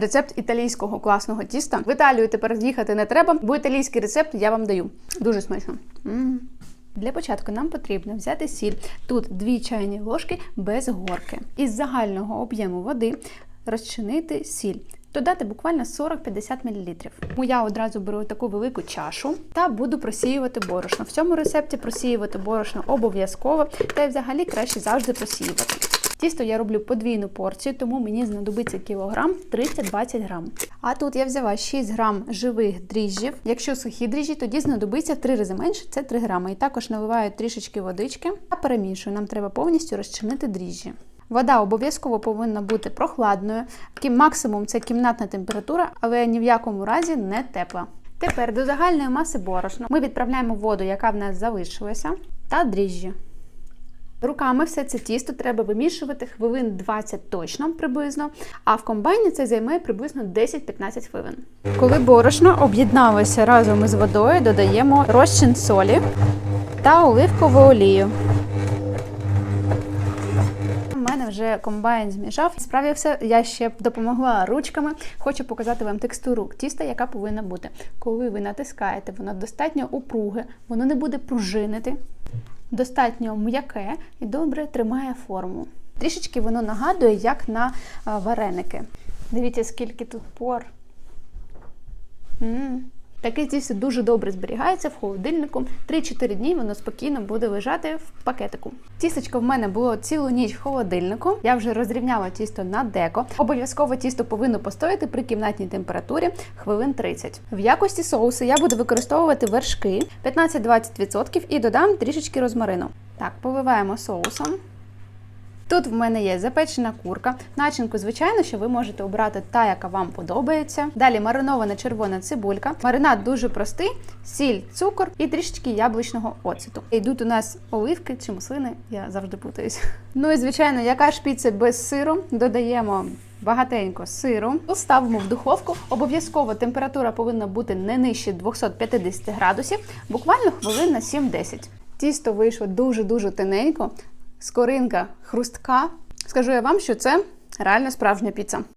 рецепт італійського класного тіста. В Італію тепер їхати не треба, бо італійський рецепт я вам даю. Дуже смачно. М. Для початку нам потрібно взяти сіль. Тут 2 чайні ложки без горки. Із загального об'єму води розчинити сіль. Додати буквально 40-50 мл. Тому я одразу беру таку велику чашу та буду просіювати борошно. В цьому рецепті просіювати борошно обов'язково, та й взагалі краще завжди просіювати. Тісто я роблю подвійну порцію, тому мені знадобиться кілограм 30-20 грам. А тут я взяла 6 грам живих дріжджів. Якщо сухі дріжджі, тоді знадобиться 3 рази менше, це 3 грами. І також наливаю трішечки водички та перемішую. Нам треба повністю розчинити дріжджі. Вода обов'язково повинна бути прохладною. Максимум це кімнатна температура, але ні в якому разі не тепла. Тепер до загальної маси борошна ми відправляємо воду, яка в нас залишилася, та дріжджі. Руками все це тісто треба вимішувати хвилин 20 точно приблизно, а в комбайні це займе приблизно 10-15 хвилин. Коли борошно об'єдналося разом із водою, додаємо розчин солі та оливкову олію. У мене вже комбайн змішав. Справився, я ще допомогла ручками. Хочу показати вам текстуру тіста, яка повинна бути. Коли ви натискаєте, воно достатньо упруге, воно не буде пружинити, достатньо м'яке і добре тримає форму. Трішечки воно нагадує, як на вареники. Дивіться, скільки тут пор. м Таке тісто дуже добре зберігається в холодильнику. 3-4 дні воно спокійно буде лежати в пакетику. Тістечко в мене було цілу ніч в холодильнику. Я вже розрівняла тісто на деко. Обов'язково тісто повинно постояти при кімнатній температурі хвилин 30. В якості соусу я буду використовувати вершки 15-20% і додам трішечки розмарину. Так, поливаємо соусом. Тут в мене є запечена курка. Начинку, звичайно, що ви можете обрати та, яка вам подобається. Далі маринована червона цибулька. Маринад дуже простий: сіль, цукор і трішечки яблучного оцету. Йдуть у нас оливки чи маслини, я завжди путаюсь. Ну і звичайно, яка ж піца без сиру? Додаємо. Багатенько сиру ставимо в духовку. Обов'язково температура повинна бути не нижче 250 градусів, буквально хвилин на 7-10. Тісто вийшло дуже-дуже тоненько, скоринка хрустка. Скажу я вам, що це реально справжня піца.